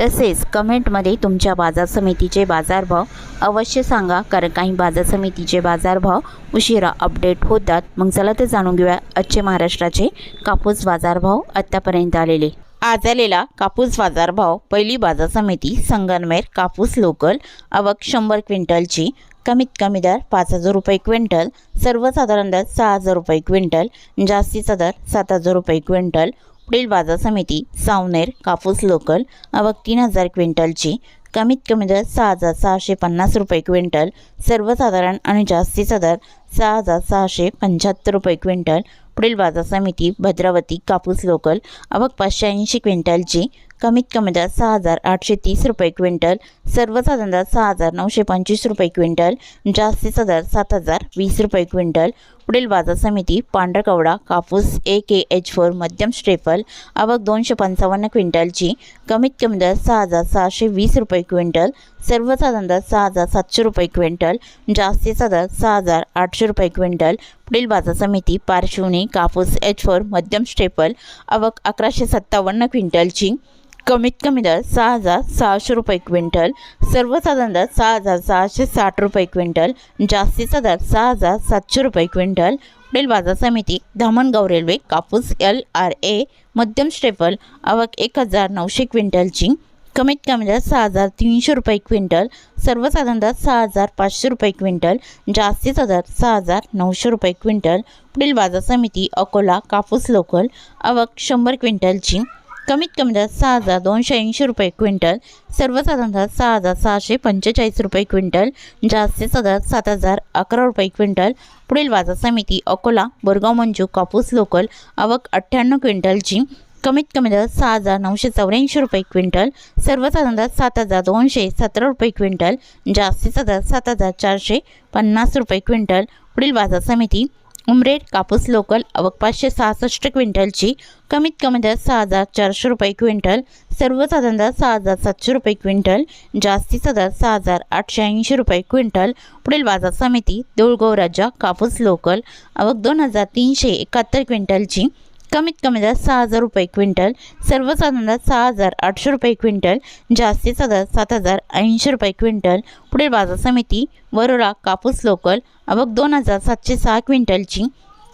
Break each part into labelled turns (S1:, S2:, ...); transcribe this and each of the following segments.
S1: तसेच कमेंटमध्ये तुमच्या बाजार समितीचे बाजारभाव अवश्य सांगा कारण काही बाजार समितीचे बाजारभाव उशिरा अपडेट होतात. मग चला तर जाणून घेऊया आजचे महाराष्ट्राचे कापूस बाजारभाव आत्तापर्यंत आलेले. आज आलेला कापूस बाजारभाव पहिली बाजार समिती संगनमेर कापूस लोकल आवक शंभर क्विंटलची कमीत कमी दर पाच हजार रुपये क्विंटल सर्वसाधारण दर सहा हजार रुपये क्विंटल जास्तीचा दर सात हजार रुपये क्विंटल पुढील बाजार समिती सावनेर कापूस लोकल आवक तीन हजार क्विंटलची. कमीत कमी दर सहा हजार सहाशे पन्नास रुपये क्विंटल. सर्वसाधारण आणि जास्तीचा दर सहा हजार सहाशे पंच्याहत्तर रुपये क्विंटल. पुढील बाजार समिती भद्रावती कापूस लोकल आवक पाचशे ऐंशी क्विंटलची. कमीत कमी दर सहा हजार आठशे तीस रुपये क्विंटल. सर्वसाधारण दर सहा हजार नऊशे पंचवीस रुपये क्विंटल. जास्तीचा दर सात हजार वीस रुपये क्विंटल. पुढील बाजार समिती पांढरकवडा कापूस ए के एच फोर मध्यम स्टेपल आवक दोनशे पंचावन्न क्विंटलची कमीत कमी दर सहा हजार सहाशे वीस रुपये क्विंटल सर्वसाधारण दर सहा हजार सातशे रुपये क्विंटल जास्तीचा दर सहा हजार आठशे रुपये क्विंटल. पुढील बाजार समिती पार्श्वनी कापूस एच फोर मध्यम स्टेपल आवक अकराशे सत्तावन्न क्विंटलची कमीत कमी दर सहा हजार सहाशे रुपये क्विंटल सर्वसाधारण दर सहा हजार सहाशे साठ रुपये क्विंटल जास्तीचा दर सहा हजार सातशे रुपये क्विंटल. पुढील बाजार समिती धामणगाव रेल्वे कापूस एल आर ए मध्यम स्टेपल आवक एक हजार नऊशे क्विंटलची. कमीत कमी दर सहा हजार तीनशे रुपये क्विंटल सर्वसाधारण दर सहा हजार पाचशे रुपये क्विंटल जास्तीचा दर सहा हजार नऊशे रुपये क्विंटल. पुढील बाजार समिती अकोला कापूस लोकल आवक शंभर क्विंटलची. कमीत कमी दर सहा हजार दोनशे ऐंशी रुपये क्विंटल सर्वसाधारण दर सहा हजार सहाशे पंचेचाळीस रुपये क्विंटल जास्तीचा दर सात हजार अकरा रुपये क्विंटल. पुढील बाजार समिती अकोला बोरगाव मंजू कापूस लोकल आवक अठ्ठ्याण्णव क्विंटलची कमीत कमी दर सहा हजार नऊशे चौऱ्याऐंशी रुपये क्विंटल सर्वसाधारण दर सात हजार दोनशे सतरा रुपये क्विंटल जास्तीचा दर सात हजार चारशे पन्नास रुपये क्विंटल. पुढील बाजार समिती उमरेड कापूस लोकल आवक पाचशे सहासष्ट क्विंटलची कमीत कमी दर सहा हजार चारशे रुपये क्विंटल सर्वसाधारण दर सहा हजार सातशे रुपये क्विंटल जास्तीचा दर सहा हजार आठशे ऐंशी रुपये क्विंटल. पुढील बाजार समिती देऊळगाव राजा कापूस लोकल आवक दोन हजार तीनशे एकाहत्तर क्विंटलची कमीत कमी दर सहा हजार रुपये क्विंटल सर्वसाधारण दर सहा हजार आठशे रुपये क्विंटल जास्तीचा दर सात हजार ऐंशी रुपये क्विंटल. पुढील बाजार समिती वरोरा कापूस लोकल अबक दोन हजार सातशे सहा क्विंटलची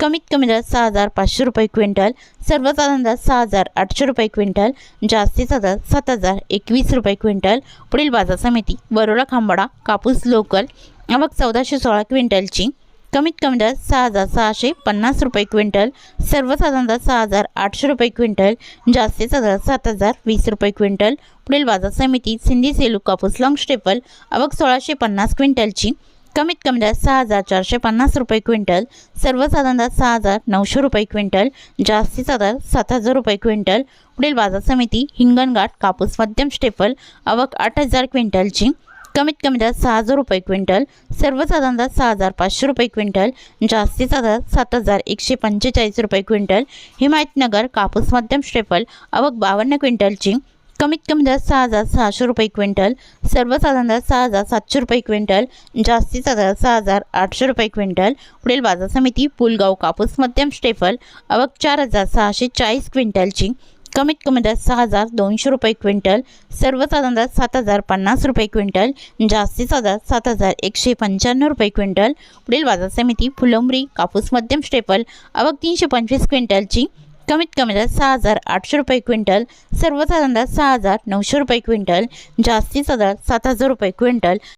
S1: कमीत कमी दर सहा हजार पाचशे रुपये क्विंटल सर्वसाधारण दर सहा हजार आठशे रुपये क्विंटल जास्तीचा दर सात हजार एकवीस रुपये क्विंटल. पुढील बाजार समिती वरोरा खांबाडा कापूस लोकल अबक चौदाशे सोळा क्विंटलची कमीत कमी दर सहा हजार सहाशे पन्नास रुपये क्विंटल सर्वसाधारण दर सहा हजार आठशे रुपये क्विंटल जास्तीचा दर सात हजार वीस रुपये क्विंटल. पुढील बाजार समिती सिंधी सेलू कापूस लॉंग स्टेपल आवक सोळाशे पन्नास क्विंटलची. कमीत कमी दर सहा हजार चारशे पन्नास रुपये क्विंटल सर्वसाधारण दर सहा हजार नऊशे रुपये क्विंटल जास्तीचा दर सात हजार रुपये क्विंटल. पुढील बाजार समिती हिंगणघाट कापूस मध्यम स्टेपल आवक आठ हजार क्विंटलची. कमीत कमी दर सहा हजार रुपये क्विंटल सर्वसाधारण दर सहा हजार पाचशे रुपये क्विंटल जास्तीचा दर सात हजार एकशे पंचेचाळीस रुपये क्विंटल हिमायतनगर कापूस मध्यम स्टेपल अवक बावन्न क्विंटलची कमीत कमी दर सहा हजार सहाशे रुपये क्विंटल सर्वसाधारण दर सहा हजार सातशे रुपये क्विंटल जास्तीचा दर सहा हजार आठशे रुपये क्विंटल. पुढील बाजार समिती पुलगाव कापूस मध्यम स्टेपल अवक चार हजार सहाशे चाळीस क्विंटलची कमीत कमी दर सहा हजार दोनशे रुपये क्विंटल सर्वसाधारण दर सात हजार पन्नास रुपये क्विंटल जास्तीचा दर सात हजार एकशे पंच्याण्णव रुपये क्विंटल. पुढील बाजार समिती फुलंबरी कापूस मध्यम स्टेपल आवक तीनशे पंचवीस क्विंटलची कमीत कमी दर सहा हजार आठशे रुपये क्विंटल सर्वसाधारण दर सहा हजार नऊशे रुपये क्विंटल जास्तीचा दर सात हजार रुपये क्विंटल.